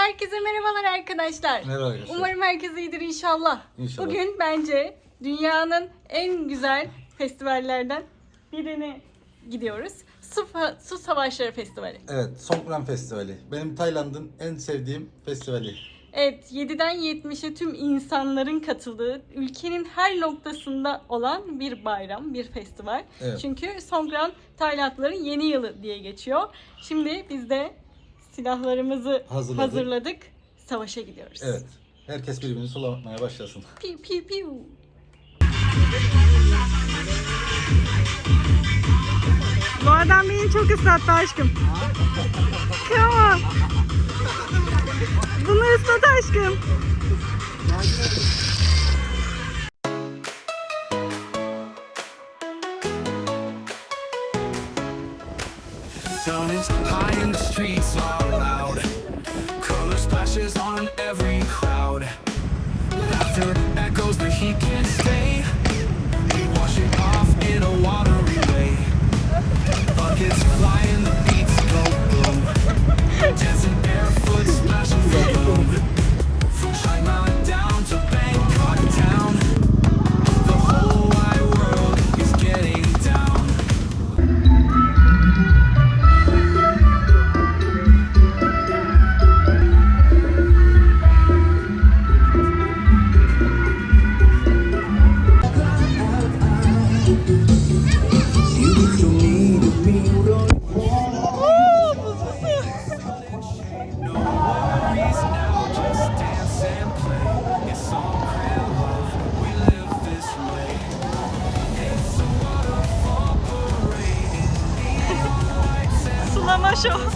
Herkese merhabalar arkadaşlar. Merhaba arkadaşlar. Umarım herkes iyidir inşallah. İnşallah. Bugün bence dünyanın en güzel festivallerden birine gidiyoruz. Su, Su Savaşları Festivali. Evet, Songkran Festivali. Benim Tayland'ın en sevdiğim festivali. Evet 7'den 70'e tüm insanların katıldığı ülkenin her noktasında olan bir bayram, bir festival. Evet. Çünkü Songkran Taylandlıların yeni yılı diye geçiyor. Şimdi biz de silahlarımızı Hazırladık. hazırladık. Savaşa gidiyoruz. Evet. Herkes birbirini sulamaya başlasın. Piu piu piu. Bu adam beni çok ıslattı aşkım. Come on. Bunu ıslat aşkım. Sun is high in the streets are loud. Color splashes on every crowd. Laughter আসো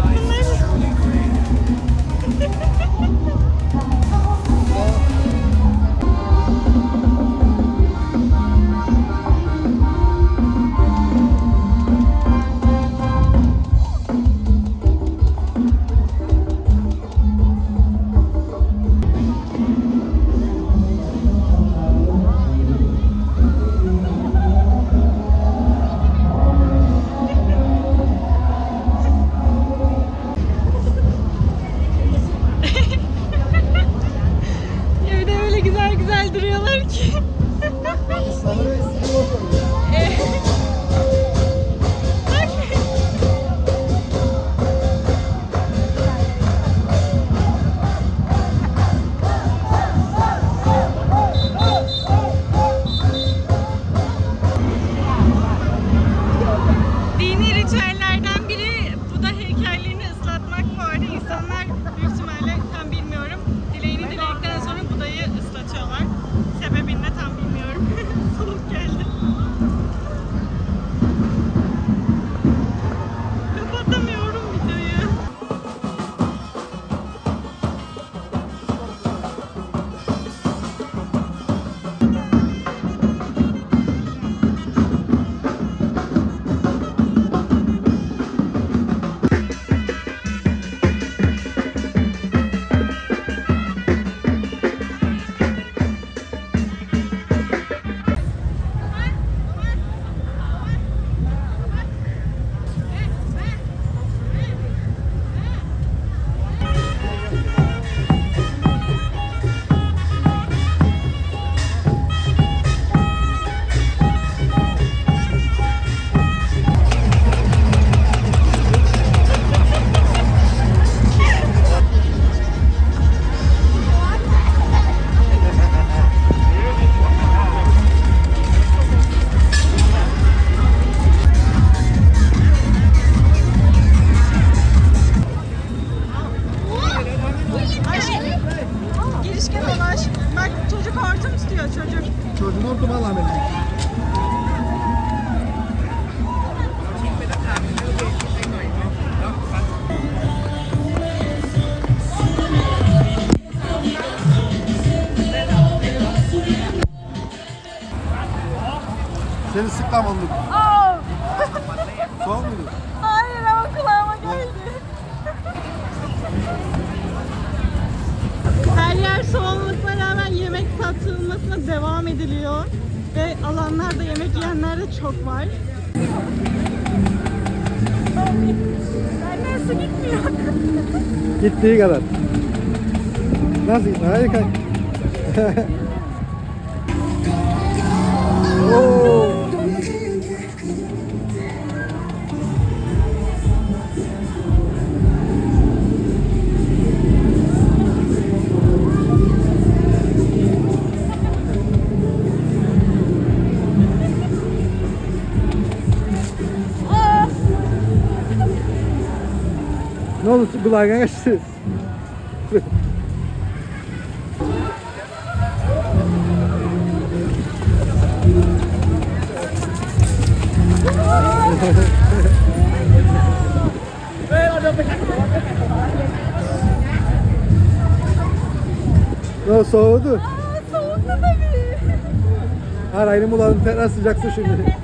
life. Seni sıklamadık. Aa! Soğuk muydu? Hayır ama kulağıma geldi. Her yer soğummasına rağmen yemek satılmasına devam ediliyor. Ve alanlarda yemek yiyenler de çok var. Benden su gitmiyor. Gittiği kadar. Nasıl gitti? Harika. Oo. Kulağına kaçtı. Ne? Soğudu. Aa, soğuktu tabii. Arayını bulalım. Tekrar sıcak su şimdi.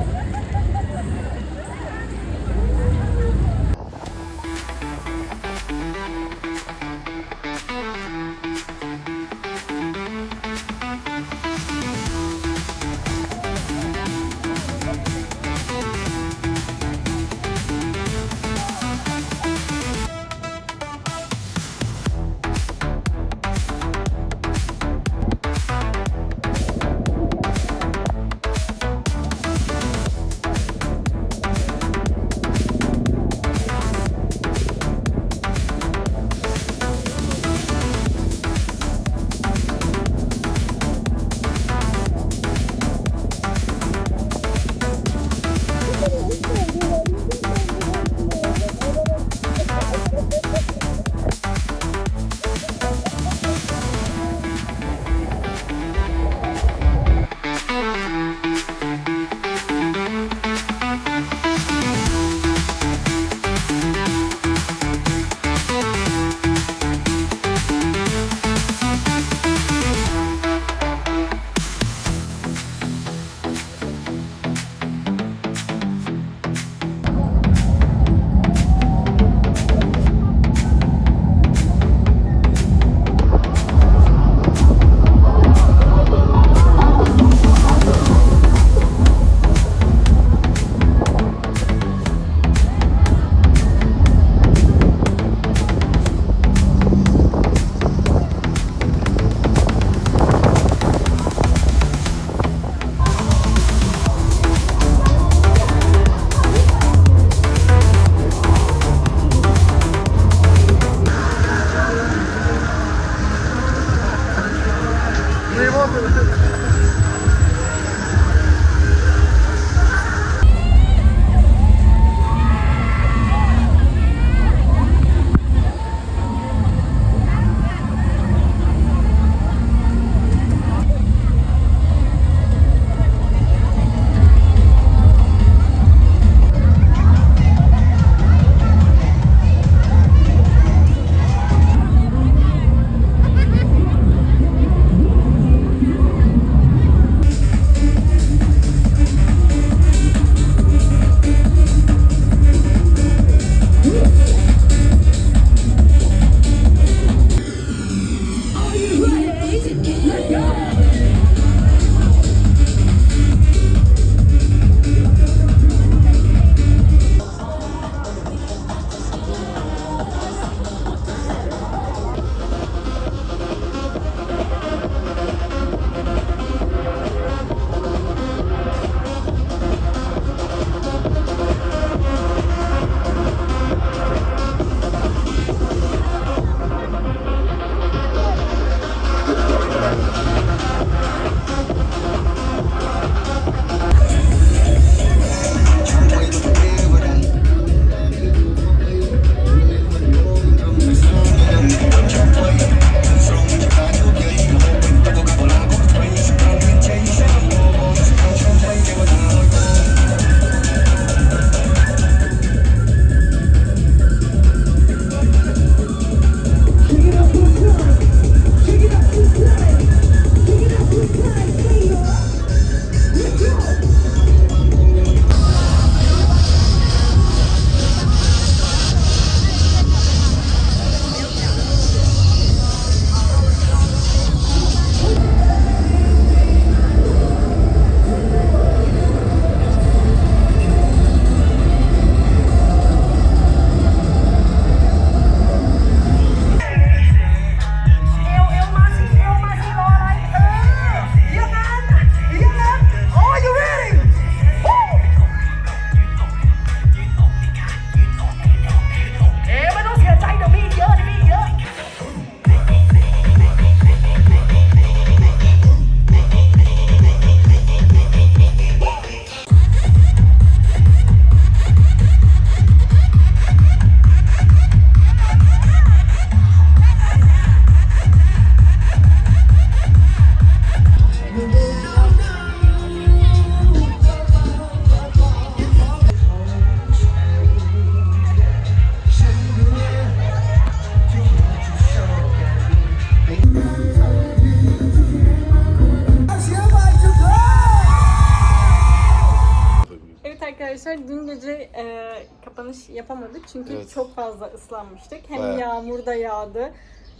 arkadaşlar dün gece e, kapanış yapamadık çünkü Evet. çok fazla ıslanmıştık. Hem Bayağı. yağmur da yağdı.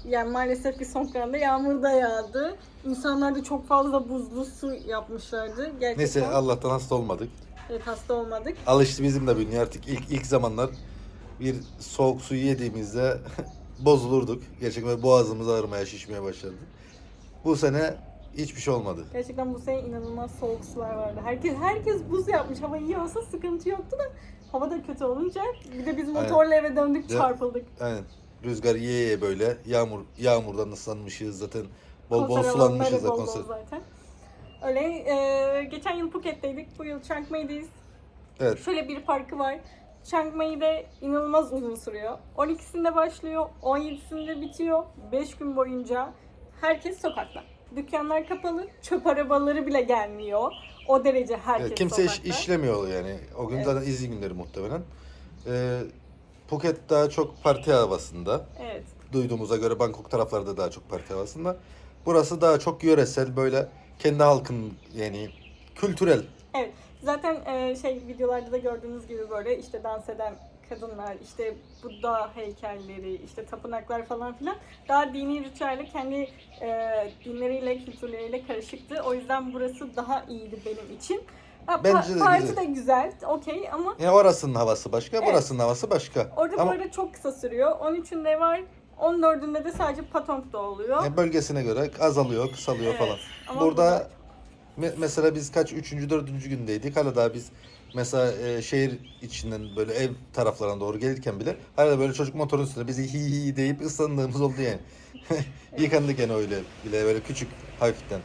Yani maalesef ki Songkran'da yağmur da yağdı. İnsanlar da çok fazla buzlu su yapmışlardı. Gerçekten Neyse Allah'tan hasta olmadık. evet, hasta olmadık. Alıştı bizim de bünye artık ilk ilk zamanlar bir soğuk suyu yediğimizde bozulurduk. Gerçekten boğazımız ağrımaya şişmeye başladı. Bu sene hiçbir şey olmadı. Gerçekten bu sene inanılmaz soğuk sular vardı. Herkes herkes buz yapmış. Hava iyi olsa sıkıntı yoktu da hava da kötü olunca bir de biz motorla eve döndük Ya- çarpıldık. Aynen. Rüzgar yiye yiye böyle yağmur yağmurdan ıslanmışız zaten. Bol bol Konser sulanmışız da bol bol konser. zaten. Öyle e, geçen yıl Phuket'teydik. Bu yıl Chiang Mai'deyiz. Evet. Şöyle bir farkı var. Chiang Mai'de inanılmaz uzun sürüyor. 12'sinde başlıyor, 17'sinde bitiyor. 5 gün boyunca herkes sokakta. Dükkanlar kapalı, çöp arabaları bile gelmiyor. O derece herkes Evet, kimse iş, işlemiyor yani. O gün Evet. zaten izin günleri muhtemelen. Ee, Phuket daha çok parti havasında. Evet. Duyduğumuza göre Bangkok taraflarda daha çok parti havasında. Burası daha çok yöresel böyle kendi halkın yani kültürel. Evet. Zaten e, şey videolarda da gördüğünüz gibi böyle işte dans eden kadınlar, işte Buddha heykelleri, işte tapınaklar falan filan daha dini ritüelle kendi e, dinleriyle, kültürleriyle karışıktı. O yüzden burası daha iyiydi benim için. Ha, pa- Bence de parti güzel. de güzel, okey ama Yani orasının havası başka, Evet. burasının havası başka. orada bu Ama arada çok kısa sürüyor. 13'ünde var, 14'ünde de sadece Patong'da oluyor. yani bölgesine göre azalıyor, kısalıyor Evet. falan. Ama Burada me- mesela biz kaç üçüncü, dördüncü gündeydik. Hala daha biz mesela e, şehir içinden böyle ev taraflarına doğru gelirken bile hala böyle çocuk motorun üstüne bizi hi hi deyip ıslandığımız oldu yani. Yıkandık yani öyle bile böyle küçük hafiften.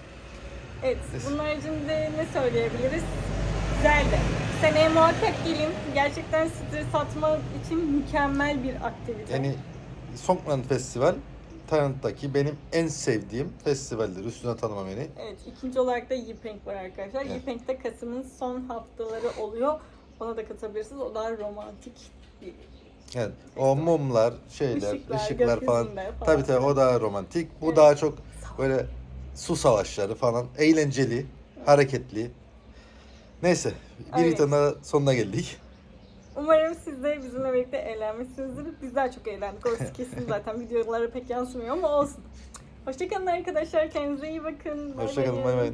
Evet, bunun haricinde ne söyleyebiliriz? Güzeldi. Seneye muhakkak gelin. Gerçekten stres atmak için mükemmel bir aktivite. Yani Songkran Festival Tayland'daki benim en sevdiğim festivaldir. Üstüne tanımam yani. Evet, ikinci olarak da Yipeng var arkadaşlar. Evet. Yipeng'de Kasım'ın son haftaları oluyor. Ona da katılabilirsiniz. O daha romantik bir Evet. O mumlar, şeyler, Işıklar, ışıklar, falan. falan. Tabii tabii o daha romantik. Bu Evet. daha çok böyle su savaşları falan. Eğlenceli, hareketli. Neyse. Bir Evet. sonuna geldik. Umarım siz de bizimle birlikte eğlenmişsinizdir. Biz daha çok eğlendik. Orası kesin zaten videolara pek yansımıyor ama olsun. Hoşçakalın arkadaşlar. Kendinize iyi bakın. Hoşçakalın. Bay bay.